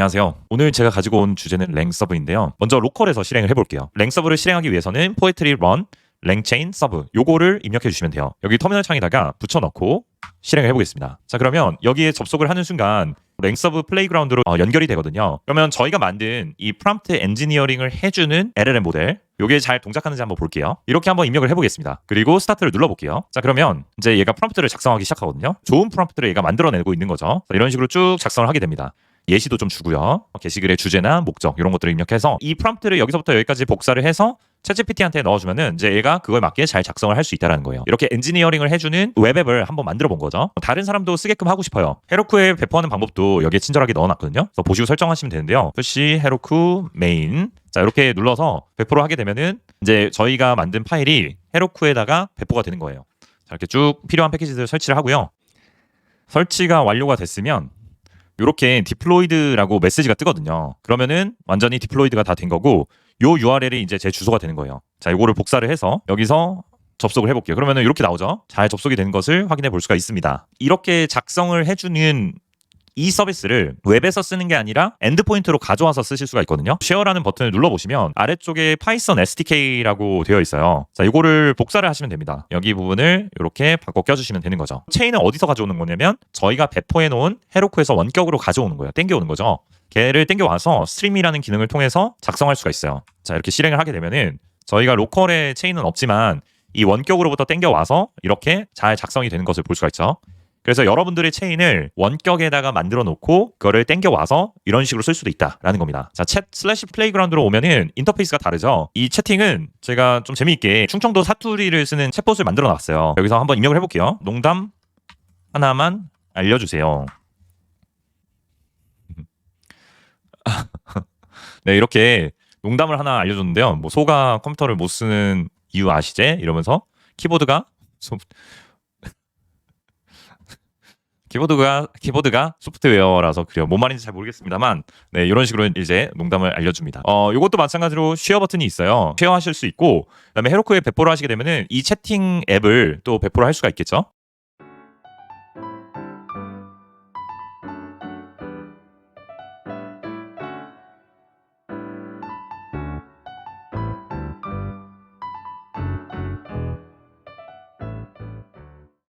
안녕하세요. 오늘 제가 가지고 온 주제는 랭 서브인데요. 먼저 로컬에서 실행을 해볼게요. 랭 서브를 실행하기 위해서는 포에트리 런 랭체인 서브 요거를 입력해 주시면 돼요. 여기 터미널 창에다가 붙여넣고 실행을 해보겠습니다. 자 그러면 여기에 접속을 하는 순간 랭 서브 플레이그라운드로 어, 연결이 되거든요. 그러면 저희가 만든 이 프롬프트 엔지니어링을 해주는 LLM 모델 요게 잘 동작하는지 한번 볼게요. 이렇게 한번 입력을 해보겠습니다. 그리고 스타트를 눌러볼게요. 자 그러면 이제 얘가 프롬프트를 작성하기 시작하거든요. 좋은 프롬프트를 얘가 만들어내고 있는 거죠. 자, 이런 식으로 쭉 작성을 하게 됩니다. 예시도 좀 주고요. 게시글의 주제나 목적 이런 것들을 입력해서 이 프롬프트를 여기서부터 여기까지 복사를 해서 챗GPT한테 넣어주면은 이제 얘가 그걸 맞게 잘 작성을 할 수 있다라는 거예요. 이렇게 엔지니어링을 해주는 웹앱을 한번 만들어 본 거죠. 다른 사람도 쓰게끔 하고 싶어요. 헤로쿠에 배포하는 방법도 여기에 친절하게 넣어놨거든요. 그래서 보시고 설정하시면 되는데요. 푸시 헤로쿠 메인 자 이렇게 눌러서 배포를 하게 되면은 이제 저희가 만든 파일이 헤로쿠에다가 배포가 되는 거예요. 자 이렇게 쭉 필요한 패키지들 설치를 하고요. 설치가 완료가 됐으면 이렇게 디플로이드라고 메시지가 뜨거든요. 그러면은 완전히 디플로이드가 다 된 거고 요 URL이 이제 제 주소가 되는 거예요. 자, 요거를 복사를 해서 여기서 접속을 해볼게요. 그러면은 이렇게 나오죠. 잘 접속이 된 것을 확인해 볼 수가 있습니다. 이렇게 작성을 해주는 이 서비스를 웹에서 쓰는 게 아니라 엔드포인트로 가져와서 쓰실 수가 있거든요. 쉐어라는 버튼을 눌러보시면 아래쪽에 파이썬 SDK라고 되어 있어요. 자, 이거를 복사를 하시면 됩니다. 여기 부분을 이렇게 바꿔 껴주시면 되는 거죠. 체인은 어디서 가져오는 거냐면 저희가 배포해 놓은 헤로쿠에서 원격으로 가져오는 거예요. 땡겨오는 거죠. 걔를 땡겨와서 스트림이라는 기능을 통해서 작성할 수가 있어요. 자, 이렇게 실행을 하게 되면은 저희가 로컬에 체인은 없지만 이 원격으로부터 땡겨와서 이렇게 잘 작성이 되는 것을 볼 수가 있죠. 그래서 여러분들의 체인을 원격에다가 만들어 놓고 그거를 땡겨 와서 이런 식으로 쓸 수도 있다라는 겁니다. 자, 챗 슬래시 플레이그라운드로 오면은 인터페이스가 다르죠. 이 채팅은 제가 좀 재미있게 충청도 사투리를 쓰는 챗봇을 만들어 놨어요. 여기서 한번 입력을 해볼게요. 농담 하나만 알려주세요. 네, 이렇게 농담을 하나 알려줬는데요. 뭐 소가 컴퓨터를 못 쓰는 이유 아시제? 이러면서 키보드가 소... 키보드가 키보드가 소프트웨어라서 그래요. 뭔 말인지 잘 모르겠습니다만 네 이런 식으로 이제 농담을 알려줍니다. 어 이것도 마찬가지로 쉐어 버튼이 있어요. 쉐어하실 수 있고 그다음에 헤로쿠에 배포를 하시게 되면은 이 채팅 앱을 또 배포를 할 수가 있겠죠.